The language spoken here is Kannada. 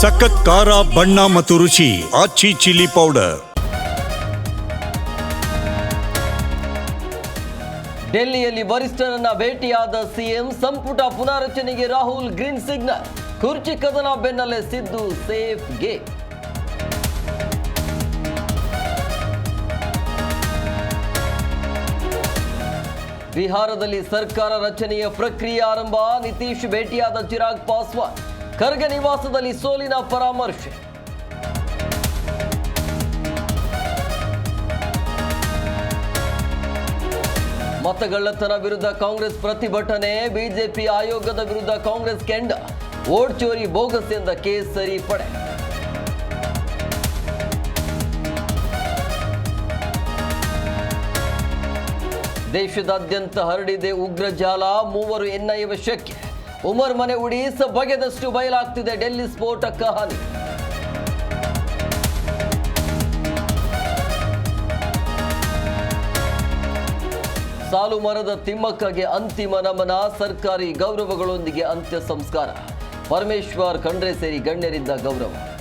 ಸಖತ್ ಖಾರ, ಬಣ್ಣ ಮತ್ತು ರುಚಿ, ಆಚಿ ಚಿಲ್ಲಿ ಪೌಡರ್. ಡೆಲ್ಲಿಯಲ್ಲಿ ವರಿಷ್ಠರನ್ನ ಭೇಟಿಯಾದ ಸಿಎಂ, ಸಂಪುಟ ಪುನಾರಚನೆಗೆ ರಾಹುಲ್ ಗ್ರೀನ್ ಸಿಗ್ನಲ್. ಕುರ್ಚಿ ಕದನ ಬೆನ್ನಲ್ಲೇ ಸಿದ್ದು ಸೇಫ್ಗೆ. ಬಿಹಾರದಲ್ಲಿ ಸರ್ಕಾರ ರಚನೆಯ ಪ್ರಕ್ರಿಯೆ ಆರಂಭ, ನಿತೀಶ್ ಭೇಟಿಯಾದ ಚಿರಾಗ್ ಪಾಸ್ವಾನ್. ಖರ್ಗೆ ನಿವಾಸದಲ್ಲಿ ಸೋಲಿನ ಪರಾಮರ್ಶೆ. ಮತಗಳ್ಳತನ ವಿರುದ್ಧ ಕಾಂಗ್ರೆಸ್ ಪ್ರತಿಭಟನೆ, ಬಿಜೆಪಿ ಆಯೋಗದ ವಿರುದ್ಧ ಕಾಂಗ್ರೆಸ್ ಕೆಂಡ ವೋಟ್ ಚೋರಿ ಬೋಗಸ್ ಎಂದ ಕೇಸರಿ ಪಡೆ. ದೇಶದಾದ್ಯಂತ ಹರಡಿದೆ ಉಗ್ರ ಜಾಲ, ಮೂವರು ಎನ್ಐಎ ವಶಕ್ಕೆ. ಉಮರ್ ಮನೆ ಉಡಿ ಬಗೆದಷ್ಟು ಬಯಲಾಗ್ತಿದೆ ಡೆಲ್ಲಿ ಸ್ಫೋಟಕ್ಕ ಹಾನಿ. ಸಾಲು ಮರದ ತಿಮ್ಮಕ್ಕಗೆ ಅಂತಿಮ ನಮನ, ಸರ್ಕಾರಿ ಗೌರವಗಳೊಂದಿಗೆ ಅಂತ್ಯ ಸಂಸ್ಕಾರ. ಪರಮೇಶ್ವರ್ ಖಂಡ್ರೆ ಸೇರಿ ಗಣ್ಯರಿಂದ ಗೌರವ.